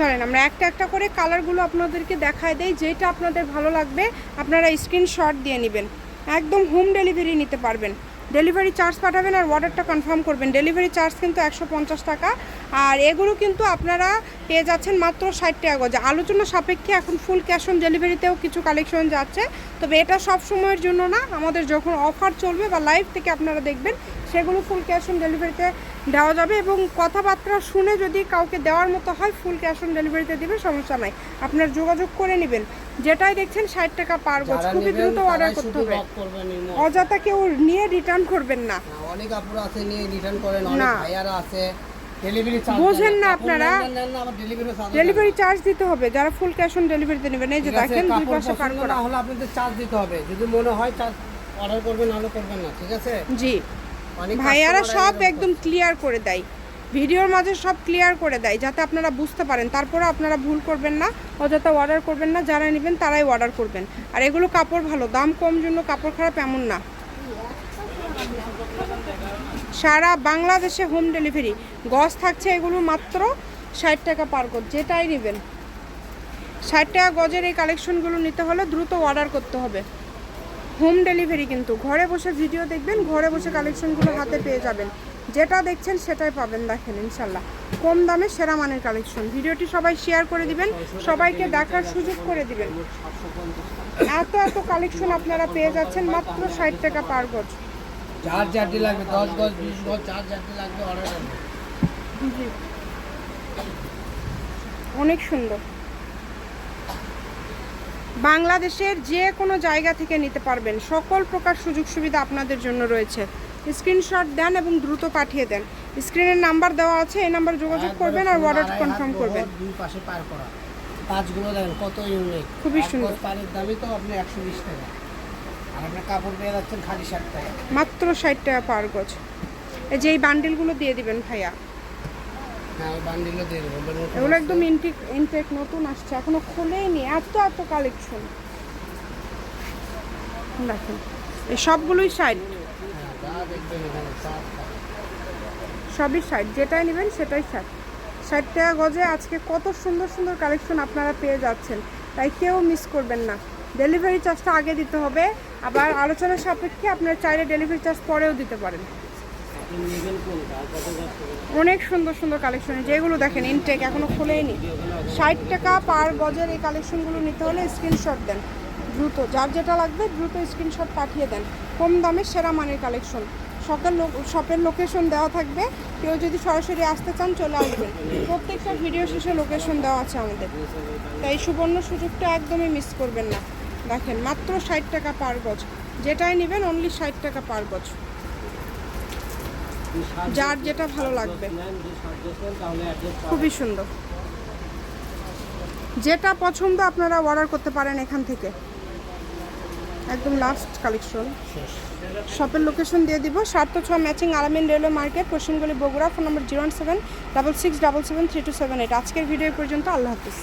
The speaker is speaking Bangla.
চলেন আমরা একটা একটা করে কালারগুলো আপনাদেরকে দেখায় দেই, যেটা আপনাদের ভালো লাগবে, আপনারা স্ক্রিনশট দিয়ে নেবেন। একদম হোম ডেলিভারি নিতে পারবেন। ডেলিভারি চার্জ পাঠাবেন আর অর্ডারটা কনফার্ম করবেন। ডেলিভারি চার্জ কিন্তু একশো পঞ্চাশ টাকা। আর এগুলো কিন্তু আপনারা পেয়ে যাচ্ছেন মাত্র ষাট টাকা গজ। আলোচনা সাপেক্ষে এখন ফুল ক্যাশ অন ডেলিভারিতেও কিছু কালেকশন যাচ্ছে। তবে এটা সব সময়ের জন্য না, আমাদের যখন অফার চলবে বা লাইভ থেকে আপনারা দেখবেন, সেগুলো ফুল ক্যাশ অন ডেলিভারিতে দেওয়া যাবে এবং কথাবার্তা শুনে যদি কাউকে দেওয়ার মতো হয় ফুল ক্যাশ অন ডেলিভারিতে দিবে সমস্যা নাই। আপনার যোগাযোগ করে নেবেন। যেটাই দেখছেন ষাট টাকা পার গজ। খুবই দ্রুত অর্ডার করতে হবে। অযথা কেউ নিয়ে রিটার্ন করবেন না। অনেক আপুরা আছে নিয়ে রিটার্ন করেন। অনেক। ভাইয়ারা আছে। বোঝেন না আপনারা। ডেলিভারি চার্জ দিতে হবে। যারা ফুল ক্যাশ অন ডেলিভারিতে নেবেন এই যে দেখেন দুই পাশে পার করা। হলে আপনাদের চার্জ দিতে হবে। যদি মনে হয় চার্জ অর্ডার করবেন নাহলে করবেন না। ঠিক আছে? জি। ভাইয়ারা সব একদম ক্লিয়ার করে দেয়। ভিডিওর মাঝে সব ক্লিয়ার করে দেয় যাতে আপনারা বুঝতে পারেন। তারপরে আপনারা ভুল করবেন না অযথা অর্ডার করবেন না যারা নেবেন তারাই অর্ডার করবেন। আর এগুলো কাপড় ভালো দাম কম জন্য কাপড় খারাপ এমন না। সারা বাংলাদেশে হোম ডেলিভারি গজ থাকছে এগুলো মাত্র ষাট টাকা পার গজ যেটাই নেবেন। ষাট টাকা গজের এই কালেকশনগুলো নিতে হলে দ্রুত অর্ডার করতে হবে। হোম ডেলিভারি কিন্তু। ঘরে বসে ভিডিও দেখবেন ঘরে বসে কালেকশনগুলো হাতে পেয়ে যাবেন। যেটা দেখছেন সেটাই পাবেন দেখেন ইনশাল্লাহ। কম দামে সেরা মানের কালেকশন ভিডিওটি সবাই শেয়ার করে দিবেন সবাইকে দেখার সুযোগ করে দিবেন। এত এত কালেকশন আপনারা পেয়ে যাচ্ছেন মাত্র ষাট টাকা পার গজ। যার যারটি লাগবে দশ গজ বিশ গজ যার যারটি লাগবে অর্ডার অনেক সুন্দর। বাংলাদেশের যে কোনো জায়গা থেকে নিতে পারবেন। সকল প্রকার সুযোগ সুবিধা আপনাদের জন্য রয়েছে। স্ক্রিনশট দেন এবং দ্রুত পাঠিয়ে দেন। স্ক্রিনের নাম্বার দেওয়া আছে এই নাম্বার যোগাযোগ করবেন আর অর্ডার কনফার্ম করবেন। দুই পাশে পার করা। দেখেন কত ইউনিক খুবই সুন্দর। পানির দামই তো আপনি একশো বিশ টাকা। আর আপনার কাপড় পেয়ে যাচ্ছেন খালি ষাট টাকা। মাত্র ষাট টাকা পার গজ। এই যে এই বান্ডিলগুলো দিয়ে দিবেন ভাইয়া হ্যাঁ ওই বান্ডিলও দিয়ে দেবো ওগুলো নতুন এগুলো একদম ইনটেক ইনটেক নতুন আসছে এখনও খোলেইনি এত এত কালেকশন দেখেন এই সবগুলোই হ্যাঁ টাকা। সবই ষাট যেটাই নেবেন সেটাই ষাট ষাট টাকা গজে আজকে কত সুন্দর সুন্দর কালেকশন আপনারা পেয়ে যাচ্ছেন। তাই কেউ মিস করবেন না। ডেলিভারি চার্জটা আগে দিতে হবে আবার আলোচনা সাপেক্ষে আপনার চাইলে ডেলিভারি চার্জ পরেও দিতে পারেন। অনেক সুন্দর সুন্দর কালেকশন যেগুলো দেখেন ইনটেক এখনও খোলেইনি ষাট টাকা পার গজের এই কালেকশনগুলো নিতে হলে স্ক্রিনশট দেন। দ্রুত, যার যেটা লাগবে দ্রুত স্ক্রিনশট পাঠিয়ে দেন। কম দামে সেরা মানের কালেকশন শপের শপের লোকেশন দেওয়া থাকবে। কেউ যদি সরাসরি আসতে চান চলে আসবেন প্রত্যেকটা ভিডিও শেষে লোকেশন দেওয়া আছে আমাদের। তাই সুবর্ণ সুযোগটা একদমই মিস করবেন না। দেখেন মাত্র ষাট টাকা পার গজ। যেটাই নেবেন অনলি ষাট টাকা পার গজ। যার যেটা ভালো লাগবে। খুবই সুন্দর। যেটা পছন্দ আপনারা অর্ডার করতে পারেন এখান থেকে। একদম লাস্ট কালেকশন শপের লোকেশন দিয়ে দিব। সাত ছ matching Alamin railway market পশ্চিমগলি Bogura phone number zero seven double six double seven three two seven eight আজকের ভিডিও পর্যন্ত। আল্লাহ হাফিজ।